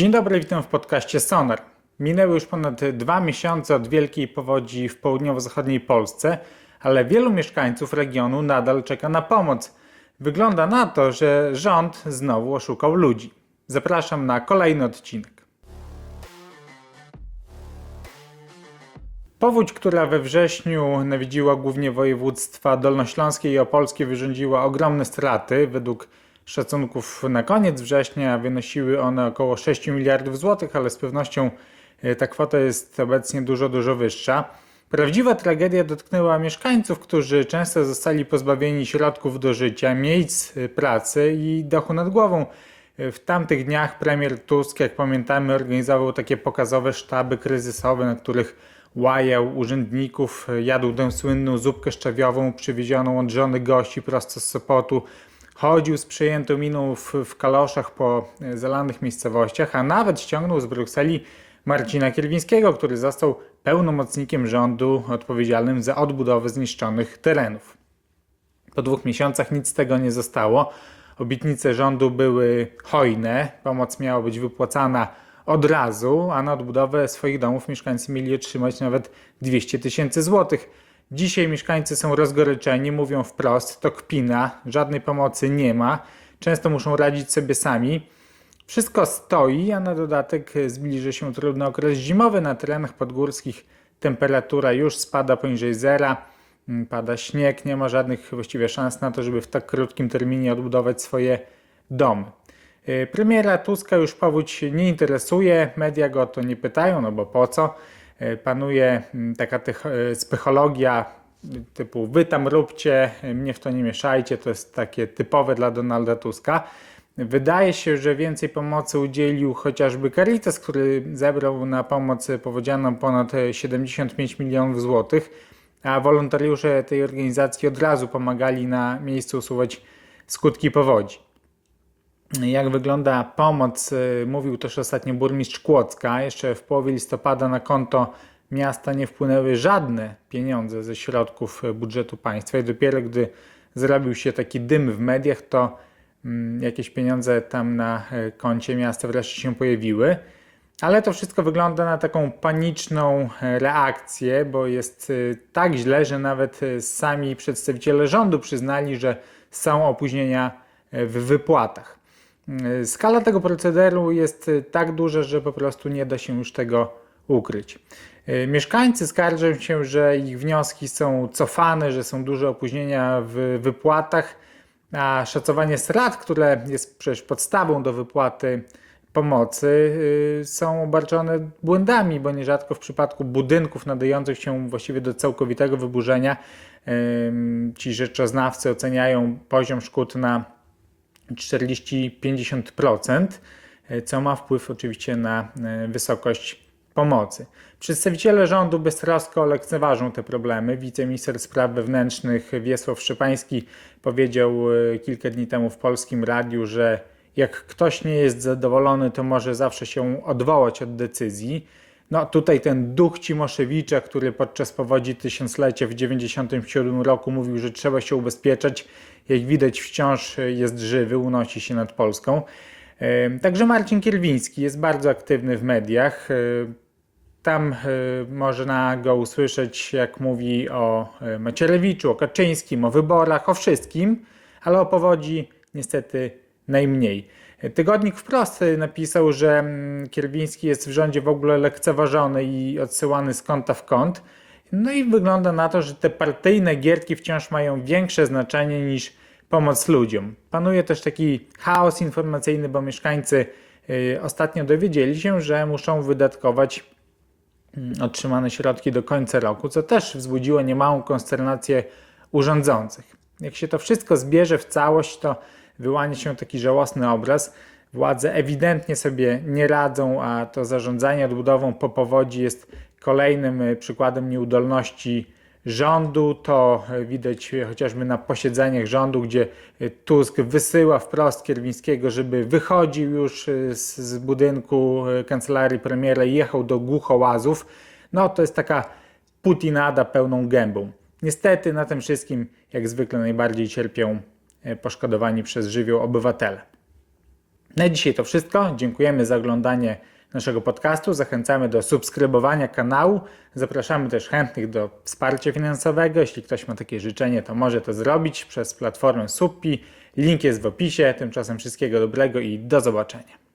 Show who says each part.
Speaker 1: Dzień dobry, witam w podcaście Sonar. Minęły już ponad dwa miesiące od wielkiej powodzi w południowo-zachodniej Polsce, ale wielu mieszkańców regionu nadal czeka na pomoc. Wygląda na to, że rząd znowu oszukał ludzi. Zapraszam na kolejny odcinek. Powódź, która we wrześniu nawiedziła głównie województwa dolnośląskie i opolskie, wyrządziła ogromne straty. Według szacunków na koniec września wynosiły one około 6 miliardów złotych, ale z pewnością e, ta kwota jest obecnie dużo, dużo wyższa. Prawdziwa tragedia dotknęła mieszkańców, którzy często zostali pozbawieni środków do życia, miejsc e, pracy i dachu nad głową. E, W tamtych dniach premier Tusk, jak pamiętamy, organizował takie pokazowe sztaby kryzysowe, na których łajał urzędników, jadł tę słynną zupkę szczawiową przywiezioną od żony gości prosto z Sopotu, chodził z przejętą miną w, w kaloszach po zalanych miejscowościach, a nawet ściągnął z Brukseli Marcina Kierwińskiego, który został pełnomocnikiem rządu odpowiedzialnym za odbudowę zniszczonych terenów. Po dwóch miesiącach nic z tego nie zostało. Obietnice rządu były hojne, pomoc miała być wypłacana od razu, a na odbudowę swoich domów mieszkańcy mieli otrzymać nawet 200 tysięcy złotych. Dzisiaj mieszkańcy są rozgoryczeni, mówią wprost, to kpina, żadnej pomocy nie ma, często muszą radzić sobie sami. Wszystko stoi, a na dodatek zbliży się trudny okres zimowy. Na terenach podgórskich temperatura już spada poniżej zera, mm, pada śnieg, nie ma żadnych właściwie szans na to, żeby w tak krótkim terminie odbudować swoje domy. Y, Premiera Tuska już powódź nie interesuje, media go o to nie pytają, no bo po co? Y, Panuje mm, taka y, psychologia typu wy tam róbcie, y, mnie w to nie mieszajcie, to jest takie typowe dla Donalda Tuska. Wydaje się, że więcej pomocy udzielił chociażby Caritas, który zebrał na pomoc powodzianom ponad e, 75 milionów złotych, a wolontariusze tej organizacji od razu pomagali na miejscu usuwać skutki powodzi. Jak wygląda pomoc, y, mówił też ostatnio burmistrz Kłodzka. Jeszcze w połowie listopada na konto miasta nie wpłynęły żadne pieniądze ze środków budżetu państwa i dopiero gdy zrobił się taki dym w mediach, to mm, jakieś pieniądze tam na y, koncie miasta wreszcie się pojawiły. Ale to wszystko wygląda na taką paniczną e, reakcję, bo jest y, tak źle, że nawet sami przedstawiciele rządu przyznali, że są opóźnienia e, w wypłatach. Y, Skala tego procederu jest y, tak duża, że po prostu nie da się już tego ukryć. Y, Mieszkańcy skarżą się, że ich wnioski są cofane, że są duże opóźnienia w wypłatach, a szacowanie strat, które jest przecież podstawą do wypłaty pomocy, y, są obarczone błędami, bo nierzadko w przypadku budynków nadających się właściwie do całkowitego wyburzenia ci rzeczoznawcy oceniają poziom szkód na 40-50%, e, co ma wpływ oczywiście na e, wysokość pomocy. Przedstawiciele rządu beztrosko lekceważą te problemy. Wiceminister spraw wewnętrznych Wiesław Szczepański powiedział e, kilka dni temu w polskim radiu, że jak ktoś nie jest zadowolony, to może zawsze się odwołać od decyzji. No tutaj ten duch Cimoszewicza, który podczas powodzi tysiąclecia w 1997 roku mówił, że trzeba się ubezpieczać, jak widać wciąż jest żywy, unosi się nad Polską. Także Marcin Kierwiński jest bardzo aktywny w mediach. E, Tam e, można go usłyszeć, jak mówi o e, Macierewiczu, o Kaczyńskim, o wyborach, o wszystkim, ale o powodzi niestety najmniej. Tygodnik wprost napisał, że mm, Kierwiński jest w rządzie w ogóle lekceważony i odsyłany z kąta w kąt. No i wygląda na to, że te partyjne gierki wciąż mają większe znaczenie niż pomoc ludziom. Panuje też taki chaos informacyjny, bo mieszkańcy y, ostatnio dowiedzieli się, że muszą wydatkować mm, otrzymane środki do końca roku, co też wzbudziło niemałą konsternację urządzących. Jak się to wszystko zbierze w całość, to wyłania się taki żałosny obraz. Władze ewidentnie sobie nie radzą, a to zarządzanie odbudową po powodzi jest kolejnym y, przykładem nieudolności rządu. To y, widać y, chociażby na posiedzeniach rządu, gdzie Tusk wysyła wprost Kierwińskiego, żeby wychodził już z, z budynku kancelarii premiera i jechał do Głuchołazów. No to jest taka putinada pełną gębą. Niestety na tym wszystkim, jak zwykle, najbardziej cierpią e, poszkodowani przez żywioł obywatele. Na dzisiaj to wszystko. Dziękujemy za oglądanie naszego podcastu. Zachęcamy do subskrybowania kanału. Zapraszamy też chętnych do wsparcia finansowego. Jeśli ktoś ma takie życzenie, to może to zrobić przez platformę Suppi. Link jest w opisie. Tymczasem wszystkiego dobrego i do zobaczenia.